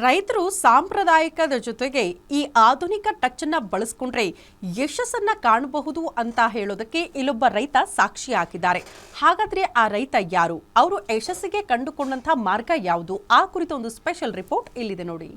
ರೈತರು ಸಾಂಪ್ರದಾಯಿಕದ ಜೊತೆಗೆ ಈ ಆಧುನಿಕ ಟಚ್ ಅನ್ನ ಬಳಸ್ಕೊಂಡ್ರೆ ಯಶಸ್ಸನ್ನ ಕಾಣಬಹುದು ಅಂತ ಹೇಳೋದಕ್ಕೆ ಇಲ್ಲೊಬ್ಬ ರೈತ ಸಾಕ್ಷಿ ಹಾಕಿದ್ದಾರೆ ಹಾಗಾದ್ರೆ ಆ ರೈತ ಯಾರು? ಅವರು ಯಶಸ್ಸಿಗೆ ಕಂಡುಕೊಂಡಂತ ಮಾರ್ಗ ಯಾವುದು? ಆ ಕುರಿತ ಒಂದು ಸ್ಪೆಷಲ್ ರಿಪೋರ್ಟ್ ಇಲ್ಲಿದೆ ನೋಡಿ.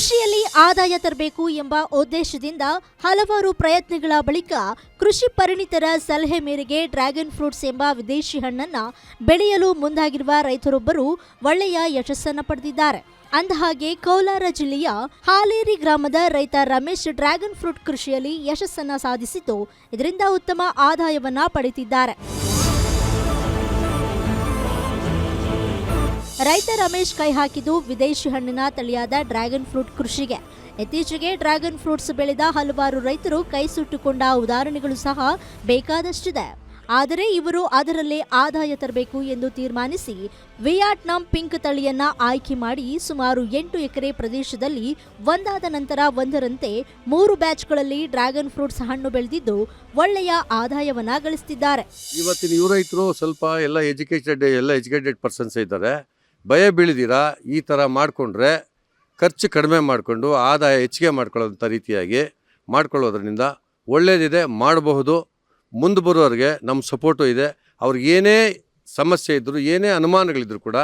ಕೃಷಿಯಲ್ಲಿ ಆದಾಯ ತರಬೇಕು ಎಂಬ ಉದ್ದೇಶದಿಂದ ಹಲವಾರು ಪ್ರಯತ್ನಗಳ ಬಳಿಕ ಕೃಷಿ ಪರಿಣಿತರ ಸಲಹೆ ಮೇರೆಗೆ ಡ್ರ್ಯಾಗನ್ ಫ್ರೂಟ್ಸ್ ಎಂಬ ವಿದೇಶಿ ಹಣ್ಣನ್ನು ಬೆಳೆಯಲು ಮುಂದಾಗಿರುವ ರೈತರೊಬ್ಬರು ಒಳ್ಳೆಯ ಯಶಸ್ಸನ್ನು ಪಡೆದಿದ್ದಾರೆ. ಅಂದಹಾಗೆ ಕೋಲಾರ ಜಿಲ್ಲೆಯ ಹಾಲೇರಿ ಗ್ರಾಮದ ರೈತ ರಮೇಶ್ ಡ್ರ್ಯಾಗನ್ ಫ್ರೂಟ್ ಕೃಷಿಯಲ್ಲಿ ಯಶಸ್ಸನ್ನು ಸಾಧಿಸಿದ್ದು ಇದರಿಂದ ಉತ್ತಮ ಆದಾಯವನ್ನ ಪಡೆದಿದ್ದಾರೆ ರೈತ ರಮೇಶ್ ಕೈ ಹಾಕಿದ್ದು ವಿದೇಶಿ ಹಣ್ಣಿನ ತಳಿಯಾದ ಡ್ರ್ಯಾಗನ್ ಫ್ರೂಟ್ ಕೃಷಿಗೆ. ಇತ್ತೀಚೆಗೆ ಡ್ರ್ಯಾಗನ್ ಫ್ರೂಟ್ಸ್ ಬೆಳೆದ ಹಲವಾರು ರೈತರು ಕೈ ಸುಟ್ಟುಕೊಂಡ ಉದಾಹರಣೆಗಳು ಸಹ ಬೇಕಾದಷ್ಟಿದೆ. ಆದರೆ ಇವರು ಅದರಲ್ಲೇ ಆದಾಯ ತರಬೇಕು ಎಂದು ತೀರ್ಮಾನಿಸಿ ವಿಯಟ್ನಾಂ ಪಿಂಕ್ ತಳಿಯನ್ನ ಆಯ್ಕೆ ಮಾಡಿ ಸುಮಾರು ಎಂಟು ಎಕರೆ ಪ್ರದೇಶದಲ್ಲಿ ಒಂದಾದ ನಂತರ ಒಂದರಂತೆ ಮೂರು ಬ್ಯಾಚ್ಗಳಲ್ಲಿ ಡ್ರ್ಯಾಗನ್ ಫ್ರೂಟ್ಸ್ ಹಣ್ಣು ಬೆಳೆದಿದ್ದು ಒಳ್ಳೆಯ ಆದಾಯವನ್ನ ಗಳಿಸುತ್ತಿದ್ದಾರೆ ಇವತ್ತಿನ ಯುವ ರೈತರು ಸ್ವಲ್ಪ ಎಲ್ಲ ಎಜುಕೇಟೆಡ್ ಎಲ್ಲ ಎಜುಕೇಟೆಡ್ ಪರ್ಸನ್ಸ್ ಇದ್ದಾರೆ. ಭಯ ಬೀಳದಿರಾ? ಈ ಥರ ಮಾಡಿಕೊಂಡ್ರೆ ಖರ್ಚು ಕಡಿಮೆ ಮಾಡಿಕೊಂಡು ಆದಾಯ ಹೆಚ್ಚಿಗೆ ಮಾಡ್ಕೊಳ್ಳೋಂಥ ರೀತಿಯಾಗಿ ಮಾಡ್ಕೊಳ್ಳೋದ್ರಿಂದ ಒಳ್ಳೆಯದಿದೆ ಮಾಡಬಹುದು. ಮುಂದೆ ಬರೋರಿಗೆ ನಮ್ಮ ಸಪೋರ್ಟು ಇದೆ. ಅವ್ರಿಗೆ ಏನೇ ಸಮಸ್ಯೆ ಇದ್ದರೂ ಏನೇ ಅನುಮಾನಗಳಿದ್ರು ಕೂಡ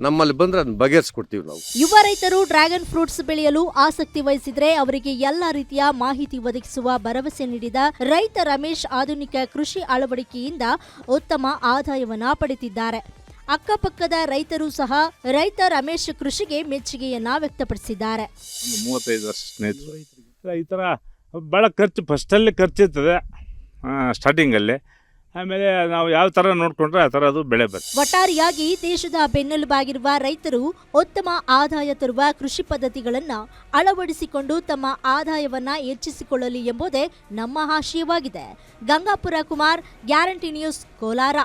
ನಮ್ಮಲ್ಲಿ ಬಂದ್ರೆ ಅದನ್ನ ಬಗೆಹರಿಸ್ಕೊಡ್ತೀವಿ ನಾವು. ಯುವ ರೈತರು ಡ್ರ್ಯಾಗನ್ ಫ್ರೂಟ್ಸ್ ಬೆಳೆಯಲು ಆಸಕ್ತಿ ವಹಿಸಿದ್ರೆ ಅವರಿಗೆ ಎಲ್ಲ ರೀತಿಯ ಮಾಹಿತಿ ಒದಗಿಸುವ ಭರವಸೆ ನೀಡಿದ ರೈತ ರಮೇಶ್ ಆಧುನಿಕ ಕೃಷಿ ಅಳವಡಿಕೆಯಿಂದ ಉತ್ತಮ ಆದಾಯವನ್ನ ಪಡೆದಿದ್ದಾರೆ. ಅಕ್ಕಪಕ್ಕದ ರೈತರು ಸಹ ರೈತ ರಮೇಶ್ ಕೃಷಿಗೆ ಮೆಚ್ಚುಗೆಯನ್ನ ವ್ಯಕ್ತಪಡಿಸಿದ್ದಾರೆ. ಒಂದು ಮೂವತ್ತೈದು ವರ್ಷ ಸ್ನೇಹಿತರು. ಈ ಥರ ಭಾಳ ಖರ್ಚು ಫಸ್ಟಲ್ಲಿ ಖರ್ಚಿರ್ತದೆ ಸ್ಟಾರ್ಟಿಂಗಲ್ಲಿ. ಆಮೇಲೆ ನಾವು ಯಾವ ಥರ ನೋಡಿಕೊಂಡ್ರೆ ಆ ಥರ ಅದು ಬೆಳೆ ಬರ್ತದೆ. ಒಟ್ಟಾರೆಯಾಗಿ ದೇಶದ ಬೆನ್ನೆಲುಬಾಗಿರುವ ರೈತರು ಉತ್ತಮ ಆದಾಯ ತರುವ ಕೃಷಿ ಪದ್ಧತಿಗಳನ್ನು ಅಳವಡಿಸಿಕೊಂಡು ತಮ್ಮ ಆದಾಯವನ್ನ ಹೆಚ್ಚಿಸಿಕೊಳ್ಳಲಿ ಎಂಬುದೇ ನಮ್ಮ ಆಶಯವಾಗಿದೆ. Gangapura Kumar guarantee news Kolar.